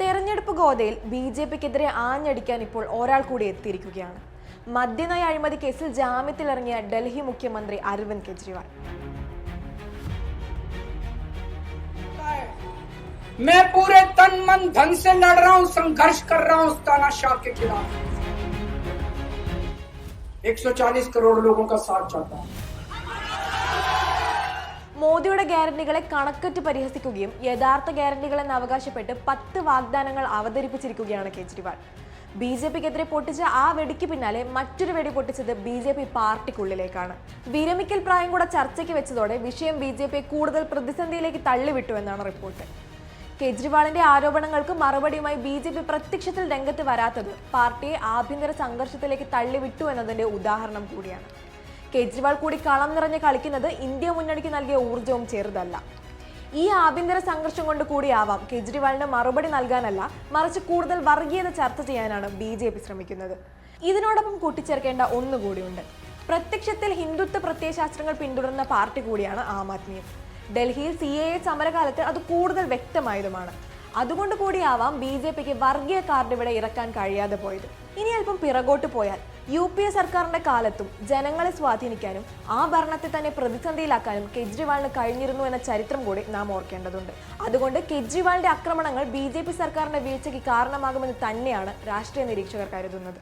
തെരഞ്ഞെടുപ്പ് ഗോതയിൽ B J പിക്കെതിരെ ആഞ്ഞടിക്കാൻ ഇപ്പോൾ ഒരാൾ കൂടി എത്തിയിരിക്കുകയാണ് മദ്യനയ അഴിമതി കേസിൽ ജാമ്യത്തിലിറങ്ങിയ ഡൽഹി മുഖ്യമന്ത്രി അരവിന്ദ് കെജ്രിവാൾ मैं पूरे तन मन धन से लड़ रहा हूं संघर्ष कर रहा हूं उस तानाशाह के खिलाफ 140 करोड़ लोगों का साथ चाहता हूं മോദിയുടെ ഗ്യാരണ്ടികളെ കണക്കറ്റ് പരിഹസിക്കുകയും യഥാർത്ഥ ഗ്യാരണ്ടികളെന്ന് അവകാശപ്പെട്ട് പത്ത് വാഗ്ദാനങ്ങൾ അവതരിപ്പിച്ചിരിക്കുകയാണ് കേജ്രിവാൾ. ബി ജെ പിക്കെതിരെ പൊട്ടിച്ച ആ വെടിക്ക് പിന്നാലെ മറ്റൊരു വെടി പൊട്ടിച്ചത് ബി ജെ പി പാർട്ടിക്കുള്ളിലേക്കാണ്. വിരമിക്കൽ പ്രായം കൂടെ ചർച്ചയ്ക്ക് വെച്ചതോടെ വിഷയം ബി ജെ പിയെ കൂടുതൽ പ്രതിസന്ധിയിലേക്ക് തള്ളിവിട്ടു എന്നാണ് റിപ്പോർട്ട്. കേജ്രിവാളിന്റെ ആരോപണങ്ങൾക്ക് മറുപടിയുമായി ബി ജെ പി പ്രത്യക്ഷത്തിൽ രംഗത്ത് വരാത്തത് പാർട്ടിയെ ആഭ്യന്തര സംഘർഷത്തിലേക്ക് തള്ളിവിട്ടു എന്നതിന്റെ ഉദാഹരണം കൂടിയാണ്. കേജ്രിവാൾ കൂടി കളം നിറഞ്ഞ് കളിക്കുന്നത് ഇന്ത്യ മുന്നണിക്ക് നൽകിയ ഊർജവും ചെറുതല്ല. ഈ ആഭ്യന്തര സംഘർഷം കൊണ്ട് കൂടിയാവാം കേജ്രിവാളിന് മറുപടി നൽകാനല്ല മറിച്ച് കൂടുതൽ വർഗീയത ചർച്ച ചെയ്യാനാണ് ബി ജെ പി ശ്രമിക്കുന്നത്. ഇതിനോടൊപ്പം കൂട്ടിച്ചേർക്കേണ്ട ഒന്നുകൂടിയുണ്ട്. പ്രത്യക്ഷത്തിൽ ഹിന്ദുത്വ പ്രത്യയശാസ്ത്രങ്ങൾ പിന്തുടരുന്ന പാർട്ടി കൂടിയാണ് ആം ആദ്മി ഡൽഹിയിൽ സി എ എ സമരകാലത്ത് അത് കൂടുതൽ വ്യക്തമായതുമാണ്. അതുകൊണ്ട് കൂടിയാവാം ബി ജെ പിക്ക് വർഗീയ കാർഡ് ഇവിടെ ഇറക്കാൻ കഴിയാതെ പോയത്. ഇനി അല്പം പിറകോട്ട് പോയാൽ യു പി എ സർക്കാരിന്റെ കാലത്തും ജനങ്ങളെ സ്വാധീനിക്കാനും ആ ഭരണത്തെ തന്നെ പ്രതിസന്ധിയിലാക്കാനും കെജ്രിവാളിന് കഴിഞ്ഞിരുന്നു എന്ന ചരിത്രം കൂടി നാം ഓർക്കേണ്ടതുണ്ട്. അതുകൊണ്ട് കെജ്രിവാളിന്റെ ആക്രമണങ്ങൾ ബി ജെ പി സർക്കാരിന്റെ വീഴ്ചയ്ക്ക് കാരണമാകുമെന്ന് തന്നെയാണ് രാഷ്ട്രീയ നിരീക്ഷകർ കരുതുന്നത്.